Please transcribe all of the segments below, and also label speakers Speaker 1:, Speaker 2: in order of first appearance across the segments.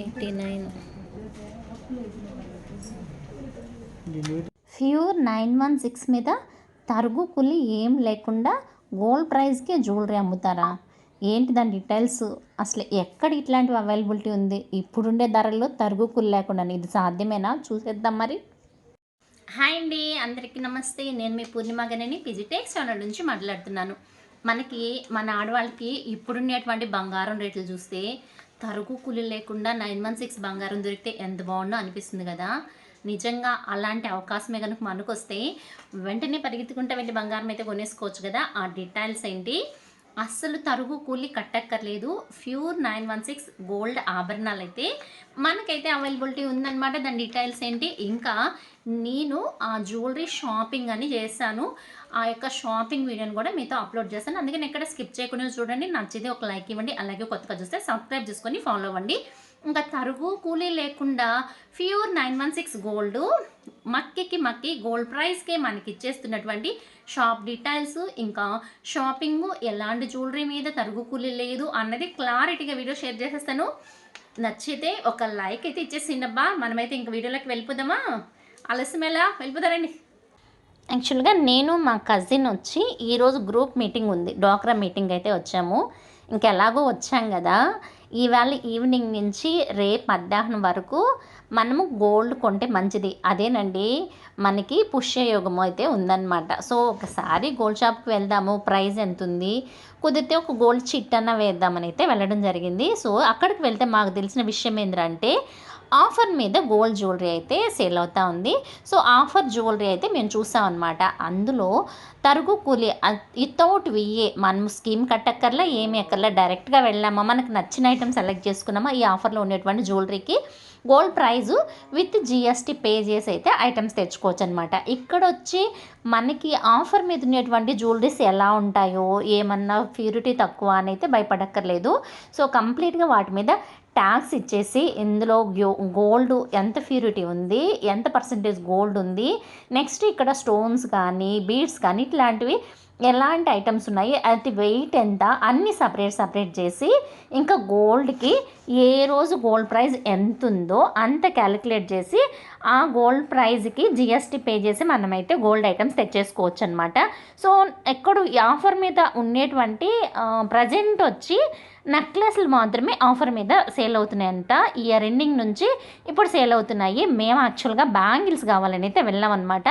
Speaker 1: Eighty nine.
Speaker 2: Pure nine one six మీద తరుగు కులి ఏం లేకుండా గోల్డ్ ప్రైస్కి జ్యువెలరీ అమ్ముతారా? ఏంటి దాని డీటెయిల్స్ అసలు ఎక్కడ ఇట్లాంటివి అవైలబిలిటీ ఉంది? ఇప్పుడుండే ధరల్లో తరుగు కులి లేకుండా ఇది సాధ్యమేనా? చూసేద్దాం మరి. హాయ్ అండి అందరికీ నమస్తే. నేను మీ పూర్ణిమ గనని పిజిటెక్స్ ఛానల్ నుంచి మాట్లాడుతున్నాను. మనకి మన ఆడవాళ్ళకి ఇప్పుడున్నటువంటి బంగారం రేట్లు చూస్తే తరుగు కూలి లేకుండా నైన్ వన్ సిక్స్ బంగారం దొరికితే ఎంత బాగుండో అనిపిస్తుంది కదా. నిజంగా అలాంటి అవకాశమే కనుక మనకు వస్తే వెంటనే పరిగెత్తుకుంటే వెళ్ళి బంగారం అయితే కొనేసుకోవచ్చు కదా. ఆ డీటెయిల్స్ ఏంటి? అస్సలు తరుగు కూలి కట్టక్కర్లేదు. Pure nine one six gold ఆభరణాలు అయితే మనకైతే అవైలబిలిటీ ఉందన్నమాట. దాని డీటెయిల్స్ ఏంటి? ఇంకా నేను ఆ జ్యువెలరీ షాపింగ్ అని చేశాను. ఆ యొక్క షాపింగ్ వీడియోని కూడా మీతో అప్లోడ్ చేస్తాను అందుకని ఎక్కడ స్కిప్ చేయకుండా చూడండి. నచ్చితే ఒక లైక్ ఇవ్వండి. అలాగే కొత్తగా చూస్తే సబ్స్క్రైబ్ చేసుకొని ఫాలో అవ్వండి. ఇంకా తరుగు కూలీ లేకుండా pure nine one six gold మక్కికి మక్కి గోల్డ్ ప్రైస్కే మనకి ఇచ్చేస్తున్నటువంటి షాప్ డీటెయిల్స్ ఇంకా షాపింగ్ ఎలాంటి జ్యువెలరీ మీద తరుగు కూలీ లేదు అన్నది క్లారిటీగా వీడియో షేర్ చేసేస్తాను. నచ్చితే ఒక లైక్ అయితే ఇచ్చేసిండబ్బా మనమైతే ఇంక వీడియోలోకి వెళ్ళిపోదామా? ఆలస్యం ఎలా? వెళ్ళిపోతారండి యాక్చువల్గా నేను మా కజిన్ వచ్చి ఈరోజు గ్రూప్ మీటింగ్ ఉంది. డోక్రా మీటింగ్ అయితే వచ్చాము. ఇంకెలాగో వచ్చాం కదా. ఈవేళ ఈవినింగ్ నుంచి రేపు మధ్యాహ్నం వరకు మనము గోల్డ్ కొంటే మంచిది. అదేనండి మనకి పుష్యయోగం అయితే ఉందన్నమాట. సో ఒకసారి గోల్డ్ షాప్కి వెళ్దాము ప్రైస్ ఎంత ఉంది కుదిరితే ఒక గోల్డ్ చిట్ అన్న వేద్దామని అయితే వెళ్ళడం జరిగింది. సో అక్కడికి వెళ్తే మాకు తెలిసిన విషయం ఏంటంటే ఆఫర్ మీద గోల్డ్ జ్యువెలరీ అయితే సేల్ అవుతూ ఉంది. సో ఆఫర్ జ్యువెలరీ అయితే మేము చూసాం అనమాట అందులో తరుగు కూలి వితౌట్ విఏ మనం స్కీమ్ కట్టక్కర్లా ఏమి అక్కర్లా డైరెక్ట్గా వెళ్ళామా మనకు నచ్చిన ఐటమ్ సెలెక్ట్ చేసుకున్నామా ఈ ఆఫర్లో ఉండేటువంటి జ్యువెలరీకి gold price with GST pay చేసి అయితే ఐటమ్స్ తెచ్చుకోవచ్చు అనమాట ఇక్కడ వచ్చి మనకి ఆఫర్ మీద ఉండేటువంటి జ్యువెలరీస్ ఎలా ఉంటాయో ఏమన్నా ప్యూరిటీ తక్కువ అని అయితే భయపడక్కర్లేదు. సో కంప్లీట్గా వాటి మీద ట్యాక్స్ ఇచ్చేసి ఇందులో గోల్డ్ ఎంత ప్యూరిటీ ఉంది ఎంత పర్సంటేజ్ గోల్డ్ ఉంది నెక్స్ట్ ఇక్కడ స్టోన్స్ కానీ బీడ్స్ కానీ ఇట్లాంటివి ఎలాంటి ఐటమ్స్ ఉన్నాయి? అది వెయిట్ ఎంత? అన్నీ సపరేట్ సపరేట్ చేసి ఇంకా గోల్డ్కి ఏ రోజు గోల్డ్ ప్రైస్ ఎంత ఉందో అంత క్యాలిక్యులేట్ చేసి ఆ గోల్డ్ ప్రైజ్కి జిఎస్టీ పే చేసి మనమైతే గోల్డ్ ఐటమ్స్ తెచ్చేసుకోవచ్చు అనమాట సో ఎక్కడ ఆఫర్ మీద ఉండేటువంటి ప్రజెంట్ వచ్చి నెక్లెస్లు మాత్రమే ఆఫర్ మీద సేల్ అవుతున్నాయంట. ఇయర్ ఎండింగ్ నుంచి ఇప్పుడు సేల్ అవుతున్నాయి. మేము యాక్చువల్గా బ్యాంగిల్స్ కావాలని అయితే వెళ్ళామన్నమాట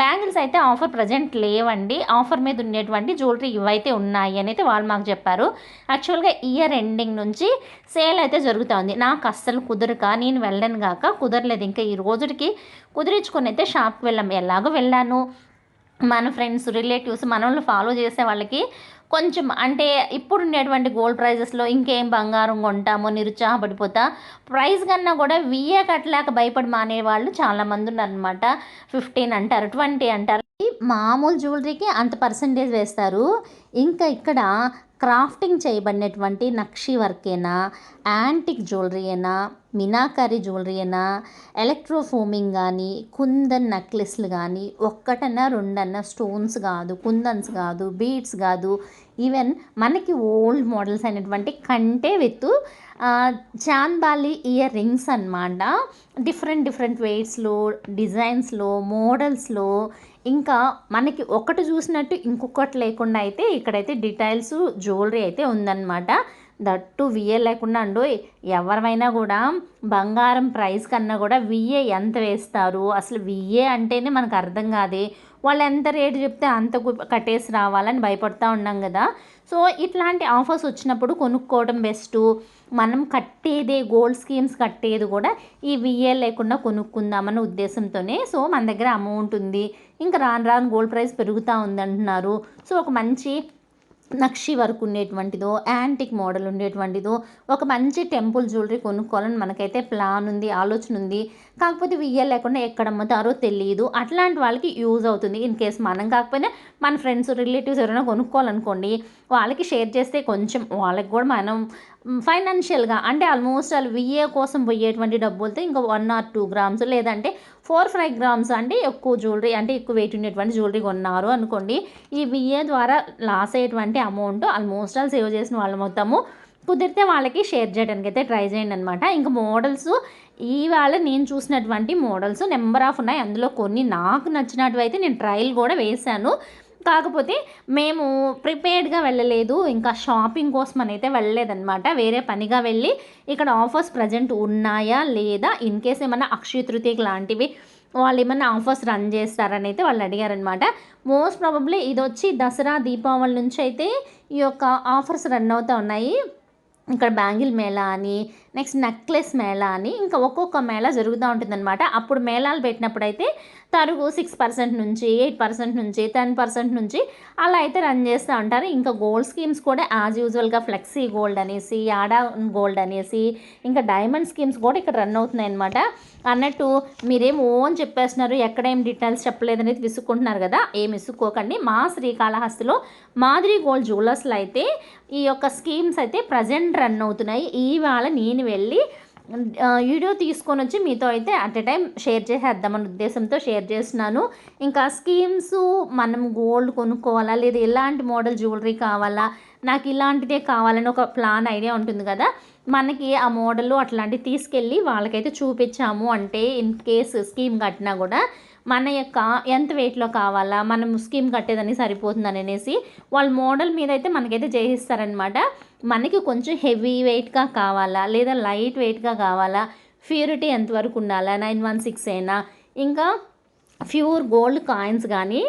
Speaker 2: బ్యాంగిల్స్ అయితే ఆఫర్ ప్రజెంట్ లేవండి. ఆఫర్ మీద ఉండేటువంటి జ్యువెలరీ ఇవైతే ఉన్నాయి అని అయితే వాళ్ళు మాకు చెప్పారు. యాక్చువల్గా ఇయర్ ఎండింగ్ నుంచి సేల్ అయితే జరుగుతూ ఉంది. నాకు అస్సలు కుదరక నేను వెళ్ళను కాక కుదరలేదు. ఇంకా ఈ రోజుకి కుదిరించుకొని అయితే షాప్కి వెళ్ళాము ఎలాగో వెళ్ళాను. మన ఫ్రెండ్స్ రిలేటివ్స్ మనల్ని ఫాలో చేసే వాళ్ళకి కొంచెం అంటే ఇప్పుడు ఉండేటువంటి గోల్డ్ ప్రైజెస్లో ఇంకేం బంగారం కొంటామో నిరుత్సాహపడిపోతా. ప్రైస్ కన్నా కూడా విఏ కట్టలేక భయపడి మానే వాళ్ళు చాలామంది ఉన్నారనమాట ఫిఫ్టీన్ అంటారు ట్వంటీ అంటారు. మామూలు జ్యువెలరీకి అంత పర్సంటేజ్ వేస్తారు. ఇంకా ఇక్కడ క్రాఫ్టింగ్ చేయబడినటువంటి నక్షి వర్కేనా యాంటిక్ జ్యువెలరీ అయినా మినాకరీ జ్యువెలరీ అయినా ఎలక్ట్రోఫోమింగ్ కానీ కుందన్ నెక్లెస్లు కానీ ఒక్కటన్నా రెండన్నా స్టోన్స్ కాదు కుందన్స్ కాదు బీడ్స్ కాదు ఈవెన్ మనకి ఓల్డ్ మోడల్స్ అయినటువంటి కంటే విత్ చాందాలి ఇయర్ రింగ్స్ అనమాట డిఫరెంట్ డిఫరెంట్ వెయిట్స్లో డిజైన్స్లో మోడల్స్లో ఇంకా మనకి ఒకటి చూసినట్టు ఇంకొకటి లేకుండా అయితే ఇక్కడైతే డీటెయిల్స్ జ్యువెలరీ అయితే ఉందన్నమాట. దట్టు విఏ లేకుండా అండు ఎవరైనా కూడా బంగారం ప్రైస్ కన్నా కూడా విఏ ఎంత వేస్తారు? అసలు విఏ అంటేనే మనకు అర్థం కాదే. వాళ్ళు ఎంత రేటు చెప్తే అంత కట్టేసి రావాలని భయపడతా ఉన్నాం కదా. సో ఇట్లాంటి ఆఫర్స్ వచ్చినప్పుడు కొనుక్కోవడం బెస్ట్. మనం కట్టేదే గోల్డ్ స్కీమ్స్ కట్టేది కూడా ఈ విఏ లేకుండా కొనుక్కుందామన్న ఉద్దేశంతోనే. సో మన దగ్గర అమౌంట్ ఉంది. ఇంకా రాను రాను గోల్డ్ ప్రైస్ పెరుగుతూ ఉందంటున్నారు. సో ఒక మంచి నక్షి వర్క్ ఉండేటువంటిదో యాంటిక్ మోడల్ ఉండేటువంటిదో ఒక మంచి టెంపుల్ జ్యువెలరీ కొనుక్కోవాలని మనకైతే ప్లాన్ ఉంది ఆలోచన ఉంది. కాకపోతే వియ్యాలు లేకుండా ఎక్కడ అమ్ముతారో తెలియదు అట్లాంటి వాళ్ళకి యూజ్ అవుతుంది. ఇన్ కేస్ మనం కాకపోయినా మన ఫ్రెండ్స్ రిలేటివ్స్ ఎవరైనా కొనుక్కోవాలనుకోండి వాళ్ళకి షేర్ చేస్తే కొంచెం వాళ్ళకి కూడా మనం ఫైనాన్షియల్గా అంటే ఆల్మోస్ట్ వాళ్ళు విఏ కోసం పోయేటువంటి డబ్బులతో ఇంకా వన్ ఆర్ టూ గ్రామ్స్ లేదంటే ఫోర్ ఫైవ్ గ్రామ్స్ అంటే ఎక్కువ జ్యువెలరీ అంటే ఎక్కువ వెయిట్ ఉండేటువంటి జ్యువెలరీ కొన్నారు అనుకోండి. ఈ విఏ ద్వారా లాస్ అయ్యేటువంటి అమౌంట్ ఆల్మోస్ట్ ఆల్ సేవ్ చేసిన వాళ్ళు మొత్తము కుదిరితే వాళ్ళకి షేర్ చేయడానికి అయితే ట్రై చేయండి అనమాట ఇంకా మోడల్స్ ఇవాళ నేను చూసినటువంటి మోడల్స్ నెంబర్ ఆఫ్ ఉన్నాయి. అందులో కొన్ని నాకు నచ్చినట్టు అయితే నేను ట్రయల్ కూడా వేశాను. కాకపోతే మేము ప్రిపేర్డ్గా వెళ్ళలేదు. ఇంకా షాపింగ్ కోసం అని అయితే వెళ్ళలేదన్నమాట. వేరే పనిగా వెళ్ళి ఇక్కడ ఆఫర్స్ ప్రజెంట్ ఉన్నాయా లేదా? ఇన్ కేస్ ఏమైనా అక్షయ తృతీయ లాంటివి వాళ్ళు ఏమైనా ఆఫర్స్ రన్ చేస్తారని అయితే వాళ్ళు అడిగారనమాట మోస్ట్ ప్రాబబ్లీ ఇది వచ్చి దసరా దీపావళి నుంచి అయితే ఈ యొక్క ఆఫర్స్ రన్ అవుతూ ఉన్నాయి. ఇక్కడ బ్యాంగిల్ మేళా అని నెక్స్ట్ నెక్లెస్ మేళా అని ఇంకా ఒక్కొక్క మేళా జరుగుతూ ఉంటుందన్నమాట. అప్పుడు మేళాలు పెట్టినప్పుడు అయితే తరుగు సిక్స్ పర్సెంట్ నుంచి ఎయిట్ పర్సెంట్ నుంచి టెన్ పర్సెంట్ నుంచి అలా అయితే రన్ చేస్తూ ఉంటారు. ఇంకా గోల్డ్ స్కీమ్స్ కూడా యాజ్ యూజువల్గా ఫ్లెక్సీ గోల్డ్ అనేసి ఆడా గోల్డ్ అనేసి ఇంకా డైమండ్ స్కీమ్స్ కూడా ఇక్కడ రన్ అవుతున్నాయి అనమాట అన్నట్టు మీరేం ఓన్ చెప్పేస్తున్నారు ఎక్కడేం డీటెయిల్స్ చెప్పలేదనేది విసుక్కుంటున్నారు కదా ఏం విసుక్కోకండి. మా శ్రీకాళహస్తిలో మాదిరి గోల్డ్ జ్యువెలర్స్లో అయితే ఈ యొక్క స్కీమ్స్ అయితే ప్రజెంట్ రన్ అవుతున్నాయి. ఇవాళ నేను వెళ్ళి వీడియో తీసుకొని వచ్చి మీతో అయితే అట్ ఎ టైం షేర్ చేసేద్దామన్న ఉద్దేశంతో షేర్ చేస్తున్నాను. ఇంకా స్కీమ్స్ మనం గోల్డ్ కొనుక్కోవాలా లేదా ఎలాంటి మోడల్ జ్యువెలరీ కావాలా నాకు ఇలాంటిదే కావాలని ఒక ప్లాన్ ఐడియా ఉంటుంది కదా. మనకి ఆ మోడల్ అట్లాంటివి తీసుకెళ్ళి వాళ్ళకైతే చూపించాము అంటే ఇన్ కేస్ స్కీమ్ కట్టినా కూడా మన యొక్క ఎంత వెయిట్లో కావాలా మనం స్కీమ్ కట్టేదని సరిపోతుందని అనేసి వాళ్ళ మోడల్ మీద అయితే మనకైతే చేయిస్తారనమాట మనకి కొంచెం హెవీ వెయిట్గా కావాలా లేదా లైట్ వెయిట్గా కావాలా ప్యూరిటీ ఎంతవరకు ఉండాలా నైన్ వన్ సిక్స్ అయినా. ఇంకా ప్యూర్ గోల్డ్ కాయిన్స్ కానీ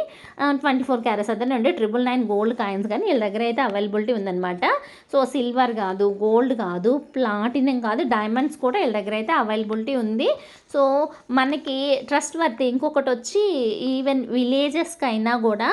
Speaker 2: ట్వంటీ ఫోర్ క్యారెట్స్ అదే ఉండే ట్రిపుల్ నైన్ గోల్డ్ కాయిన్స్ కానీ వీళ్ళ దగ్గర అయితే అవైలబిలిటీ ఉందన్నమాట. సో సిల్వర్ కాదు గోల్డ్ కాదు ప్లాటినం కాదు డైమండ్స్ కూడా వీళ్ళ దగ్గర అయితే అవైలబిలిటీ ఉంది. సో మనకి ట్రస్ట్ వర్త్ ఇంకొకటి వచ్చి ఈవెన్ విలేజెస్కి అయినా కూడా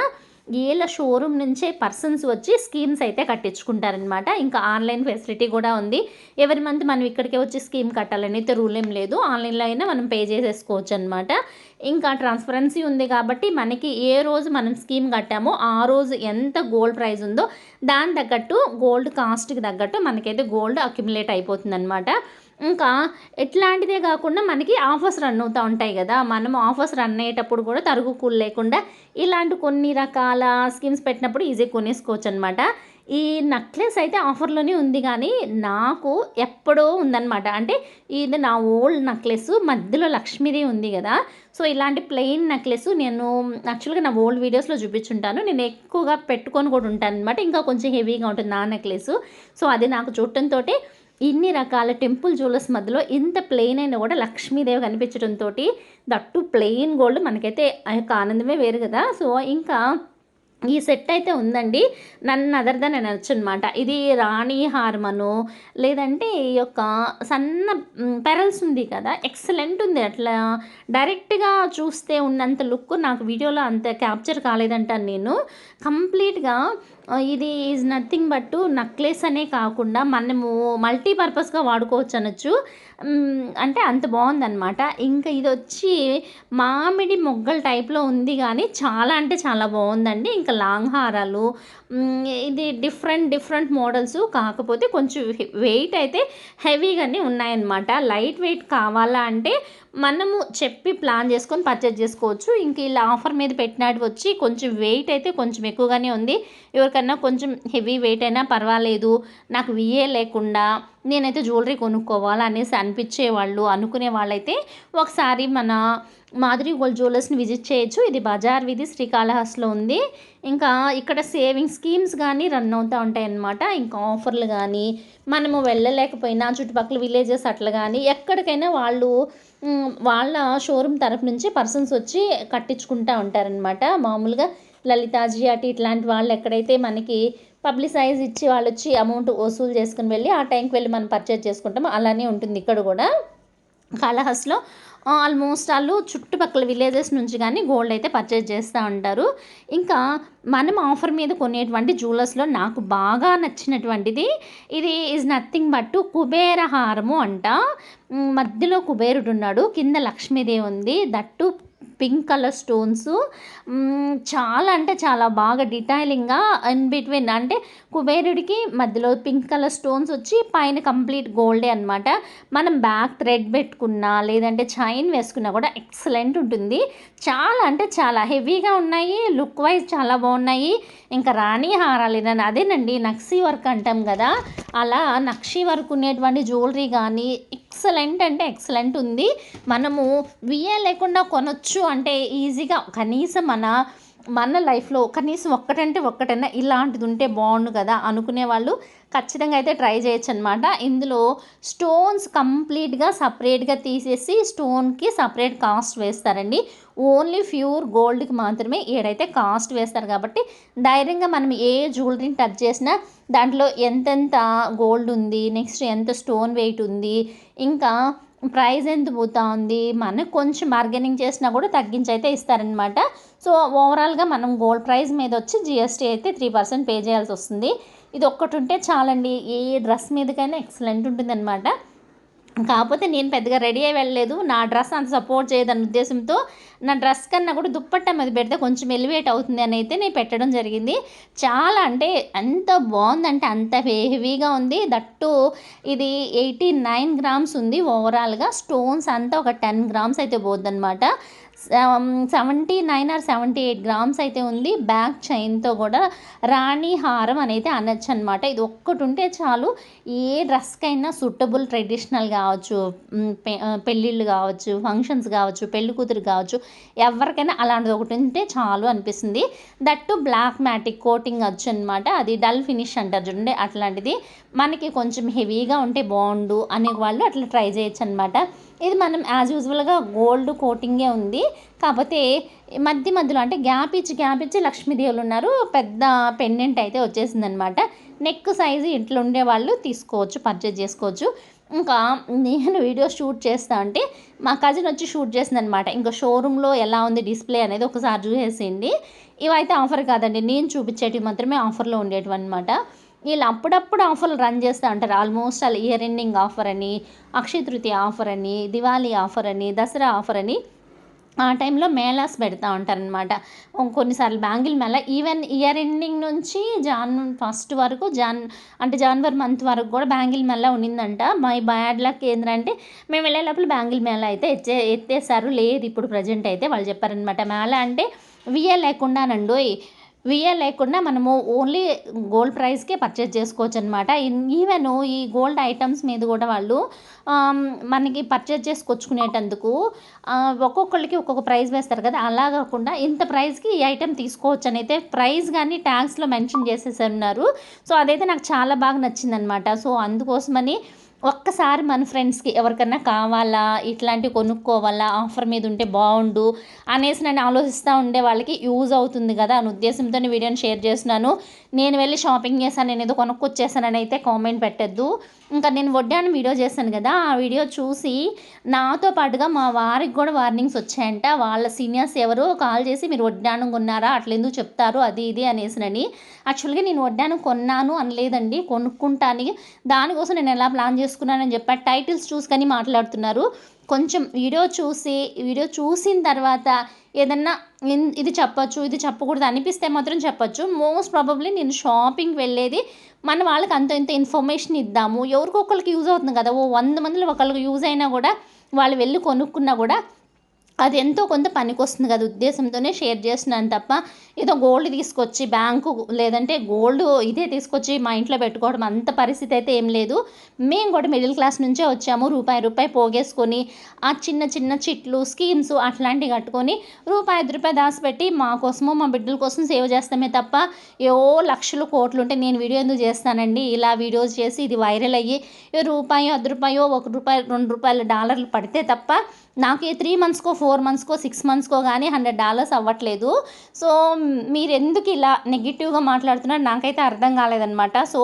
Speaker 2: వీళ్ళ షోరూమ్ నుంచే పర్సన్స్ వచ్చి స్కీమ్స్ అయితే కట్టించుకుంటారనమాట ఇంకా ఆన్లైన్ ఫెసిలిటీ కూడా ఉంది. ఎవరి మంత్ మనం ఇక్కడికే వచ్చి స్కీమ్ కట్టాలని అయితే రూల్ ఏం లేదు. ఆన్లైన్లో అయినా మనం పే చేసేసుకోవచ్చు అనమాట ఇంకా ట్రాన్స్పరెన్సీ ఉంది కాబట్టి మనకి ఏ రోజు మనం స్కీమ్ కట్టామో ఆ రోజు ఎంత గోల్డ్ ప్రైస్ ఉందో దాని తగ్గట్టు గోల్డ్ కాస్ట్కి తగ్గట్టు మనకైతే గోల్డ్ అక్యుములేట్ అయిపోతుంది అనమాట ఇంకా ఎట్లాంటిదే కాకుండా మనకి ఆఫర్స్ రన్ అవుతూ ఉంటాయి కదా. మనం ఆఫర్స్ రన్ అయ్యేటప్పుడు కూడా తరుగు కూల్ లేకుండా ఇలాంటి కొన్ని రకాల స్కీమ్స్ పెట్టినప్పుడు ఈజీ కొనేసుకోవచ్చు అనమాట ఈ నెక్లెస్ అయితే ఆఫర్లోనే ఉంది కానీ నాకు ఎప్పుడో ఉందన్నమాట. అంటే ఇది నా ఓల్డ్ నెక్లెస్ మధ్యలో లక్ష్మీదే ఉంది కదా. సో ఇలాంటి ప్లెయిన్ నెక్లెస్ నేను యాక్చువల్గా నా ఓల్డ్ వీడియోస్లో చూపించుంటాను. నేను ఎక్కువగా పెట్టుకొని కూడా ఉంటాను అనమాట ఇంకా కొంచెం హెవీగా ఉంటుంది నా నెక్లెస్ సో అది నాకు చూడటంతో ఇన్ని రకాల టెంపుల్ జ్యువెలర్స్ మధ్యలో ఇంత ప్లెయిన్ అయినా కూడా లక్ష్మీదేవి కనిపించడంతో దట్టు ప్లెయిన్ గోల్డ్ మనకైతే ఆ యొక్క ఆనందమే వేరు కదా. సో ఇంకా ఈ సెట్ అయితే ఉందండి. నన్ను అదర్ దన్ అనొచ్చు అనమాట ఇది రాణి హార్మను లేదంటే ఈ యొక్క సన్న పెరల్స్ ఉంది కదా ఎక్సలెంట్ ఉంది. అట్లా డైరెక్ట్గా చూస్తే ఉన్నంత లుక్ నాకు వీడియోలో అంత క్యాప్చర్ కాలేదంటాను నేను. కంప్లీట్గా ఇది ఈజ్ నథింగ్ బట్ నక్లెస్ అనే కాకుండా మనము మల్టీపర్పస్గా వాడుకోవచ్చు అనొచ్చు అంటే అంత బాగుందన్నమాట. ఇంకా ఇది వచ్చి మామిడి మొగ్గల టైప్లో ఉంది కానీ చాలా అంటే చాలా బాగుందండి. ఇంకా లాంగ్ హారాలు ఇది డిఫరెంట్ డిఫరెంట్ మోడల్స్ కాకపోతే కొంచెం వెయిట్ అయితే హెవీగానే ఉన్నాయన్నమాట. లైట్ వెయిట్ కావాలా అంటే మనము చెప్పి ప్లాన్ చేసుకొని పర్చేజ్ చేసుకోవచ్చు. ఇంక ఇలా ఆఫర్ మీద పెట్టినట్టు వచ్చి కొంచెం వెయిట్ అయితే కొంచెం ఎక్కువగానే ఉంది. ఎవరికన్నా కొంచెం హెవీ వెయిట్ అయినా పర్వాలేదు. నాకు విఏ లేకుండా నేనైతే జ్యువెలరీ కొనుక్కోవాలి అనేసి అనిపించే వాళ్ళు అనుకునే వాళ్ళైతే ఒకసారి మన మాధురి గోల్డ్ జ్యువెలర్స్ని విజిట్ చేయొచ్చు. ఇది బజార్ విధి శ్రీకాళహస్లో ఉంది. ఇంకా ఇక్కడ సేవింగ్ స్కీమ్స్ కానీ రన్ అవుతూ ఉంటాయి అన్నమాట ఇంకా ఆఫర్లు కానీ మనము వెళ్ళలేకపోయినా చుట్టుపక్కల విలేజెస్ అట్లా కానీ ఎక్కడికైనా వాళ్ళు వాళ్ళ షోరూమ్ తరఫు నుంచి పర్సన్స్ వచ్చి కట్టించుకుంటూ ఉంటారనమాట మామూలుగా లలితాజీ అటు ఇట్లాంటి వాళ్ళు ఎక్కడైతే మనకి పబ్లిసైజ్ ఇచ్చి వాళ్ళు వచ్చి అమౌంట్ వసూలు చేసుకుని వెళ్ళి ఆ టైంకి వెళ్ళి మనం పర్చేజ్ చేసుకుంటాం అలానే ఉంటుంది ఇక్కడ కూడా. కాళహస్తిలో ఆల్మోస్ట్ వాళ్ళు చుట్టుపక్కల విలేజెస్ నుంచి కానీ గోల్డ్ అయితే పర్చేజ్ చేస్తూ ఉంటారు. ఇంకా మనం ఆఫర్ మీద కొనేటువంటి జ్యువెలర్స్లో నాకు బాగా నచ్చినటువంటిది ఇది ఈజ్ నథింగ్ బట్ కుబేర హారము అంట. మధ్యలో కుబేరుడు ఉన్నాడు కింద లక్ష్మీదేవి ఉంది దట్టు పింక్ కలర్ స్టోన్స్. చాలా అంటే చాలా బాగా డిటైలింగ్గా ఇన్ బిట్వీన్ అంటే కుబేరుడికి మధ్యలో పింక్ కలర్ స్టోన్స్ వచ్చి పైన కంప్లీట్ గోల్డే అనమాట మనం బ్యాక్ థ్రెడ్ పెట్టుకున్నా లేదంటే చైన్ వేసుకున్నా కూడా ఎక్సలెంట్ ఉంటుంది. చాలా అంటే చాలా హెవీగా ఉన్నాయి లుక్ వైజ్ చాలా బాగున్నాయి. ఇంకా రాణి హారాలు నేను అదేనండి నక్సీ వర్క్ అంటాం కదా. అలా నక్షి వర్క్ ఉండేటువంటి జ్యువెలరీ కానీ ఎక్సలెంట్ అంటే ఎక్సలెంట్ ఉంది. మనము విఏ లేకుండా కొనొచ్చు అంటే ఈజీగా కనీసం మన మన లైఫ్లో కనీసం ఒక్కటంటే ఒక్కటైనా ఇలాంటిది ఉంటే బాగుండు కదా అనుకునే వాళ్ళు ఖచ్చితంగా అయితే ట్రై చేయొచ్చు అనమాట ఇందులో స్టోన్స్ కంప్లీట్గా సపరేట్గా తీసేసి స్టోన్కి సపరేట్ కాస్ట్ వేస్తారండి. ఓన్లీ ప్యూర్ గోల్డ్కి మాత్రమే ఏడైతే కాస్ట్ వేస్తారు కాబట్టి ధైర్యంగా మనం ఏ జ్యువెలరీని టచ్ చేసినా దాంట్లో ఎంతెంత గోల్డ్ ఉంది నెక్స్ట్ ఎంత స్టోన్ వెయిట్ ఉంది ఇంకా ప్రైస్ ఎంత పోతా ఉంది మనకు కొంచెం బార్గెనింగ్ చేసినా కూడా తగ్గించి అయితే ఇస్తారనమాట సో ఓవరాల్గా మనం గోల్డ్ ప్రైస్ మీద వచ్చి జిఎస్టీ అయితే త్రీ పర్సెంట్ పే చేయాల్సి వస్తుంది. ఇది ఒక్కటి ఉంటే చాలండి. ఏ డ్రెస్ మీదకైనా ఎక్సలెంట్ ఉంటుందన్నమాట. కాకపోతే నేను పెద్దగా రెడీ అయ్యి వెళ్ళలేదు. నా డ్రెస్ అంత సపోర్ట్ చేయదన్న ఉద్దేశంతో నా డ్రెస్ కన్నా కూడా దుప్పట్ట మీద పెడితే కొంచెం ఎలివేట్ అవుతుంది అని అయితే నేను పెట్టడం జరిగింది. చాలా అంటే ఎంత బాగుందంటే అంత హెవీగా ఉంది. దట్టు ఇది ఎయిటీ నైన్ గ్రామ్స్ ఉంది. ఓవరాల్గా స్టోన్స్ అంతా ఒక టెన్ గ్రామ్స్ అయితే పోద్దనమాట seventy nine or seventy eight grams అయితే ఉంది. బ్యాక్ చైన్తో కూడా రాణి హారం అనేది అనొచ్చు అనమాట ఇది ఒక్కటి ఉంటే చాలు ఏ డ్రెస్కైనా సూటబుల్ ట్రెడిషనల్ కావచ్చు పెళ్ళిళ్ళు కావచ్చు ఫంక్షన్స్ కావచ్చు పెళ్ళి కూతురు కావచ్చు ఎవరికైనా అలాంటిది ఒకటి ఉంటే చాలు అనిపిస్తుంది. దట్టు బ్లాక్ మ్యాటిక్ కోటింగ్ వచ్చు అనమాట అది డల్ ఫినిష్ అంటారు చూడండి అట్లాంటిది. మనకి కొంచెం హెవీగా ఉంటే బాగుండు అనే వాళ్ళు అట్లా ట్రై చేయొచ్చు అనమాట ఇది మనం యాజ్ యూజువల్గా గోల్డ్ కోటింగే ఉంది. కాకపోతే మధ్య మధ్యలో అంటే గ్యాప్ ఇచ్చి గ్యాప్ ఇచ్చి లక్ష్మీదేవులు ఉన్నారు. పెద్ద పెండెంట్ అయితే వచ్చేసింది అనమాట నెక్ సైజు ఇంట్లో ఉండే వాళ్ళు తీసుకోవచ్చు పర్చేజ్ చేసుకోవచ్చు. ఇంకా నేను వీడియో షూట్ చేస్తా అంటే మా కజిన్ వచ్చి షూట్ చేసిందనమాట ఇంకా షోరూంలో ఎలా ఉంది డిస్ప్లే అనేది ఒకసారి చూసేసింది. ఇవైతే ఆఫర్ కాదండి. నేను చూపించేటివి మాత్రమే ఆఫర్లో ఉండేటివి అనమాట వీళ్ళు అప్పుడప్పుడు ఆఫర్లు రన్ చేస్తూ ఉంటారు. ఆల్మోస్ట్ అలా ఇయర్ ఎండింగ్ ఆఫర్ అని అక్షయ తృతీయ ఆఫర్ అని దివాళీ ఆఫర్ అని దసరా ఆఫర్ అని ఆ టైంలో మేళాస్ పెడతా ఉంటారనమాట కొన్నిసార్లు bangle mela. Even year ending నుంచి జాన్ ఫస్ట్ వరకు జాన్ అంటే జనవరి మంత్ వరకు కూడా బ్యాంగిల్ మేళ ఉన్నిందంట. మై బ్యాడ్ లక్ ఏంటంటే మేము వెళ్ళే లోపల బ్యాంగిల్ మేళ అయితే ఎత్తే ఎత్తేసారు. లేదు ఇప్పుడు ప్రజెంట్ అయితే వాళ్ళు చెప్పారనమాట మేళ అంటే విఏ లేకుండానండోయ్ విఏ లేకుండా మనము ఓన్లీ గోల్డ్ ప్రైస్కే పర్చేజ్ చేసుకోవచ్చు అనమాట ఈవెన్ ఈ గోల్డ్ ఐటమ్స్ మీద కూడా వాళ్ళు um, మనకి పర్చేజ్ చేసుకొచ్చుకునేటందుకు uh, ఒక్కొక్కరికి ఒక్కొక్క ప్రైస్ వేస్తారు కదా. అలా కాకుండా ఇంత ప్రైస్కి ఈ ఐటెం తీసుకోవచ్చు అని అయితే ప్రైస్ కానీ ట్యాక్స్లో మెన్షన్ చేసేసి ఉన్నారు. సో అదైతే నాకు చాలా బాగా నచ్చిందనమాట సో అందుకోసమని ఒక్కసారి మన ఫ్రెండ్స్కి ఎవరికన్నా కావాలా? ఇట్లాంటివి కొనుక్కోవాలా? ఆఫర్ మీద ఉంటే బాగుండు అనేసి నేను ఆలోచిస్తూ ఉండే వాళ్ళకి యూజ్ అవుతుంది కదా అని ఉద్దేశంతో వీడియోని షేర్ చేస్తున్నాను. నేను వెళ్ళి షాపింగ్ చేశాను నేను ఏదో కొనుక్కొచ్చేసానని అయితే కామెంట్ పెట్టద్దు. ఇంకా నేను వడ్డాను వీడియో చేశాను కదా ఆ వీడియో చూసి నాతో పాటుగా మా వారికి కూడా వార్నింగ్స్ వచ్చాయంట. వాళ్ళ సీనియర్స్ ఎవరో కాల్ చేసి మీరు వడ్డాను కొన్నారా? అట్లెందుకు చెప్తారు? అది ఇది అనేసినని యాక్చువల్గా నేను వడ్డానం కొన్నాను అనలేదండి కొనుక్కుంటాను. దానికోసం నేను ఎలా ప్లాన్ చేసుకున్నానని చెప్పి టైటిల్స్ చూసుకొని మాట్లాడుతున్నారు. కొంచెం వీడియో చూసి వీడియో చూసిన తర్వాత ఏదన్నా ఇది చెప్పచ్చు ఇది చెప్పకూడదు అనిపిస్తే మాత్రం చెప్పచ్చు. మోస్ట్ ప్రాబబ్లీ నేను షాపింగ్ వెళ్ళేది మన వాళ్ళకి అంత ఇంత ఇన్ఫర్మేషన్ ఇద్దాము. ఎవరికొకరికి యూజ్ అవుతుంది కదా. ఓ వంద మందిలో ఒకరికి యూజ్ అయినా కూడా వాళ్ళు వెళ్ళి కొనుక్కున్నా కూడా అది ఎంతో కొంత పనికొస్తుంది కదా ఉద్దేశంతోనే షేర్ చేస్తున్నాను తప్ప ఏదో గోల్డ్ తీసుకొచ్చి బ్యాంకు లేదంటే గోల్డ్ ఇదే తీసుకొచ్చి మా ఇంట్లో పెట్టుకోవడం అంత పరిస్థితి అయితే ఏం లేదు. మేము కూడా మిడిల్ క్లాస్ నుంచే వచ్చాము. రూపాయి రూపాయి పోగేసుకొని ఆ చిన్న చిన్న చిట్లు స్కీమ్స్ అట్లాంటివి కట్టుకొని రూపాయి ఐదు రూపాయి దాచిపెట్టి మా కోసము మా బిడ్డల కోసం సేవ్ చేస్తామే తప్ప ఏవో లక్షలు కోట్లు ఉంటే నేను వీడియో ఎందుకు చేస్తానండి? ఇలా వీడియోస్ చేసి ఇది వైరల్ అయ్యి రూపాయో అర్ధ రూపాయో ఒక రూపాయి రెండు రూపాయల డాలర్లు పడితే తప్ప నాకు ఈ త్రీ మంత్స్కో ఫోర్ మంత్స్కో సిక్స్ మంత్స్కో కానీ హండ్రెడ్ డాలర్స్ అవ్వట్లేదు. సో మీరు ఎందుకు ఇలా నెగిటివ్గా మాట్లాడుతున్నారు? నాకైతే అర్థం కాలేదనమాట సో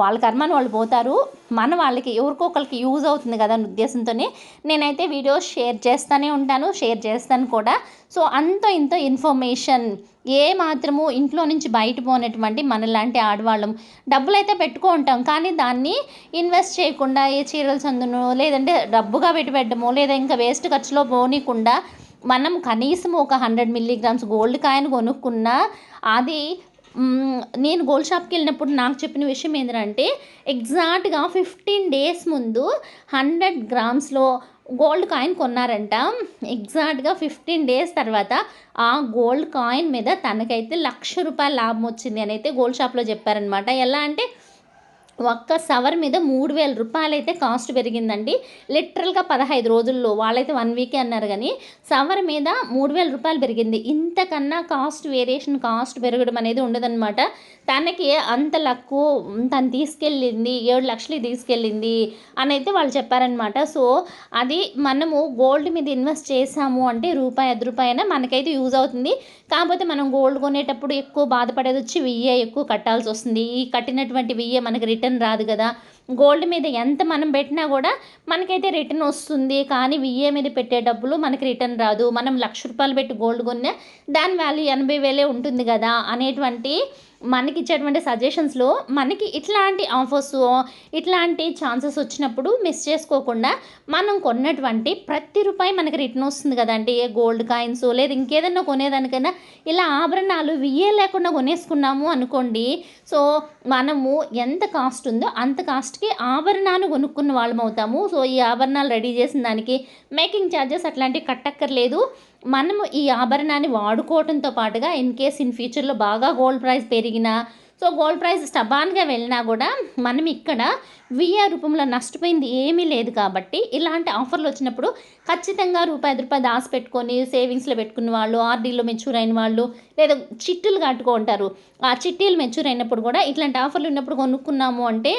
Speaker 2: వాళ్ళ కర్మని వాళ్ళు పోతారు. మన వాళ్ళకి ఎవరికొకరికి యూజ్ అవుతుంది కదా అనే ఉద్దేశంతోనే నేనైతే వీడియోస్ షేర్ చేస్తూనే ఉంటాను షేర్ చేస్తాను కూడా. సో అంత ఇంత ఇన్ఫర్మేషన్ ఏ మాత్రము ఇంట్లో నుంచి బయట పోనటువంటి మనలాంటి ఆడవాళ్ళం. డబ్బులు అయితే పెట్టుకుంటాం కానీ దాన్ని ఇన్వెస్ట్ చేయకుండా ఏ చీరలు చందును లేదంటే డబ్బుగా పెట్టి పెట్టడము లేదా ఇంకా వేస్ట్ ఖర్చులో పోనీకుండా మనం కనీసం ఒక హండ్రెడ్ మిల్లీగ్రామ్స్ గోల్డ్ కాయిన్ కొనుక్కున్నా అది నేను గోల్డ్ షాప్కి వెళ్ళినప్పుడు నాకు చెప్పిన విషయం ఏంటంటే ఎగ్జాక్ట్గా ఫిఫ్టీన్ డేస్ ముందు హండ్రెడ్ గ్రామ్స్లో గోల్డ్ కాయిన్ కొన్నారంట. ఎగ్జాక్ట్గా ఫిఫ్టీన్ డేస్ తర్వాత ఆ గోల్డ్ కాయిన్ మీద తనకైతే లక్ష రూపాయల లాభం వచ్చింది అని అయితే గోల్డ్ షాప్లో చెప్పారనమాట ఎలా అంటే ఒక్క సవర్ మీద మూడు వేల రూపాయలు అయితే కాస్ట్ పెరిగిందండి. లిటరల్గా పదహైదు రోజుల్లో వాళ్ళైతే వన్ వీకే అన్నారు కానీ సవర్ మీద మూడు వేల రూపాయలు పెరిగింది. ఇంతకన్నా కాస్ట్ వేరియేషన్ కాస్ట్ పెరగడం అనేది ఉండదన్నమాట. తనకి అంత లక్కు తను తీసుకెళ్ళింది ఏడు లక్షలు తీసుకెళ్ళింది అని అయితే వాళ్ళు చెప్పారనమాట సో అది మనము గోల్డ్ మీద ఇన్వెస్ట్ చేసాము అంటే రూపాయి ఐదు రూపాయి అయినా మనకైతే యూజ్ అవుతుంది. కాకపోతే మనం గోల్డ్ కొనేటప్పుడు ఎక్కువ బాధపడేది వచ్చి వెయ్యే ఎక్కువ కట్టాల్సి వస్తుంది. ఈ కట్టినటువంటి వెయ్యే మనకి రిటర్న్ రాదు కదా. గోల్డ్ మీద ఎంత మనం పెట్టినా కూడా మనకైతే రిటర్న్ వస్తుంది. కానీ విఏ మీద పెట్టే డబ్బులు మనకి రిటర్న్ రాదు. మనం లక్ష రూపాయలు పెట్టి గోల్డ్ కొన్నా దాని వాల్యూ ఎనభై వేలే ఉంటుంది కదా అనేటువంటి మనకి ఇచ్చేటువంటి సజెషన్స్లో మనకి ఇట్లాంటి ఆఫర్స్ ఇట్లాంటి ఛాన్సెస్ వచ్చినప్పుడు మిస్ చేసుకోకుండా మనం కొన్నటువంటి ప్రతి రూపాయి మనకి రిటర్న్ వస్తుంది కదండి. ఏ గోల్డ్ కాయిన్స్ లేదా ఇంకేదన్నా కొనేదానికైనా ఇలా ఆభరణాలు వియ్యే లేకుండా కొనేసుకున్నాము అనుకోండి. సో మనము ఎంత కాస్ట్ ఉందో అంత కాస్ట్కి ఆభరణాలు కొనుక్కున్న వాళ్ళం అవుతాము సో ఈ ఆభరణాలు రెడీ చేసిన దానికి మేకింగ్ ఛార్జెస్ అట్లాంటివి కట్టక్కర్లేదు. మనము ఈ ఆభరణాన్ని వాడుకోవడంతో పాటుగా ఇన్ కేస్ ఇన్ ఫ్యూచర్లో బాగా గోల్డ్ ప్రైస్ పెరిగినా సో గోల్డ్ ప్రైస్ స్టబాన్గా వెళ్ళినా కూడా మనం ఇక్కడ విఏ రూపంలో నష్టపోయింది ఏమీ లేదు కాబట్టి ఇలాంటి ఆఫర్లు వచ్చినప్పుడు ఖచ్చితంగా రూపాయి ఐదు రూపాయలు దాసి పెట్టుకొని సేవింగ్స్లో పెట్టుకున్న వాళ్ళు ఆర్డీలో మెచ్యూర్ అయిన వాళ్ళు లేదా చిట్టులు కట్టుకుంటారు. ఆ చిట్టీలు మెచ్యూర్ అయినప్పుడు కూడా ఇట్లాంటి ఆఫర్లు ఉన్నప్పుడు కొనుక్కున్నాము అంటే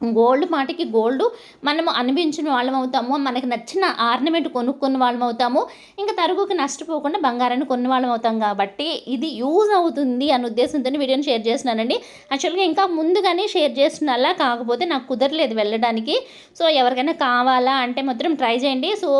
Speaker 2: గోల్డ్ మాటికి గోల్డ్ మనము అనిపించిన వాళ్ళం అవుతాము. మనకి నచ్చిన ఆర్నమెంట్ కొనుక్కున్న వాళ్ళం అవుతాము. ఇంకా తరుగుకి నష్టపోకుండా బంగారాన్ని కొన్న వాళ్ళం అవుతాం కాబట్టి ఇది యూజ్ అవుతుంది అనే ఉద్దేశంతో వీడియోని షేర్ చేస్తున్నానండి. యాక్చువల్గా ఇంకా ముందుగానే షేర్ చేస్తున్నలా కాకపోతే నాకు కుదరలేదు వెళ్ళడానికి. సో ఎవరికైనా కావాలా అంటే మాత్రం ట్రై చేయండి. సో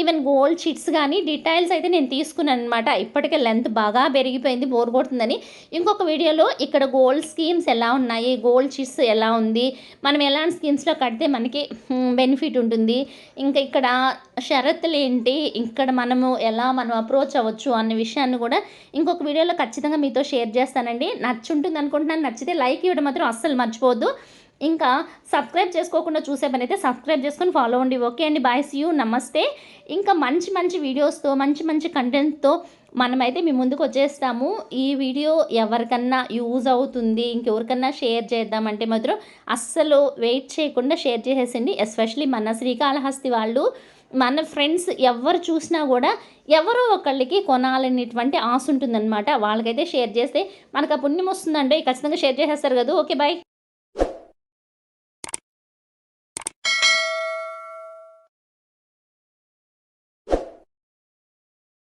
Speaker 2: ఈవెన్ గోల్డ్ చిట్స్ కానీ డీటెయిల్స్ అయితే నేను తీసుకున్నాను అనమాట ఇప్పటికే లెంత్ బాగా పెరిగిపోయింది బోర్ కొడుతుందని. ఇంకొక వీడియోలో ఇక్కడ గోల్డ్ స్కీమ్స్ ఎలా ఉన్నాయి గోల్డ్ చిట్స్ ఎలా ఉంది మనం ఎలాంటి స్కీమ్స్లో కడితే మనకి బెనిఫిట్ ఉంటుంది. ఇంకా ఇక్కడ షరతులు ఏంటి ఇక్కడ మనము ఎలా మనం అప్రోచ్ అవ్వచ్చు అన్న విషయాన్ని కూడా ఇంకొక వీడియోలో ఖచ్చితంగా మీతో షేర్ చేస్తానండి. నచ్చుంటుంది అనుకుంటున్నాను. నచ్చితే లైక్ ఇవ్వడం మాత్రం అస్సలు మర్చిపోవద్దు. ఇంకా సబ్స్క్రైబ్ చేసుకోకుండా చూసే పని అయితే సబ్స్క్రైబ్ చేసుకొని ఫాలో అవ్వండి ఓకే అండి బాయ్ సీ యూ నమస్తే. ఇంకా మంచి మంచి వీడియోస్తో మంచి మంచి కంటెంట్తో మనమైతే మీ ముందుకు వచ్చేస్తాము. ఈ వీడియో ఎవరికన్నా యూజ్ అవుతుంది ఇంకెవరికన్నా షేర్ చేద్దామంటే మాత్రం అస్సలు వెయిట్ చేయకుండా షేర్ చేసేసండి ఎస్పెషలీ మన శ్రీకాళహస్తి వాళ్ళు మన ఫ్రెండ్స్ ఎవరు చూసినా కూడా ఎవరో ఒకళ్ళకి కొనాలనేటువంటి ఆశ ఉంటుందన్నమాట. వాళ్ళకైతే షేర్ చేస్తే మనకు ఆ పుణ్యం వస్తుందంటే ఖచ్చితంగా షేర్ చేసేస్తారు కదా. Okay bye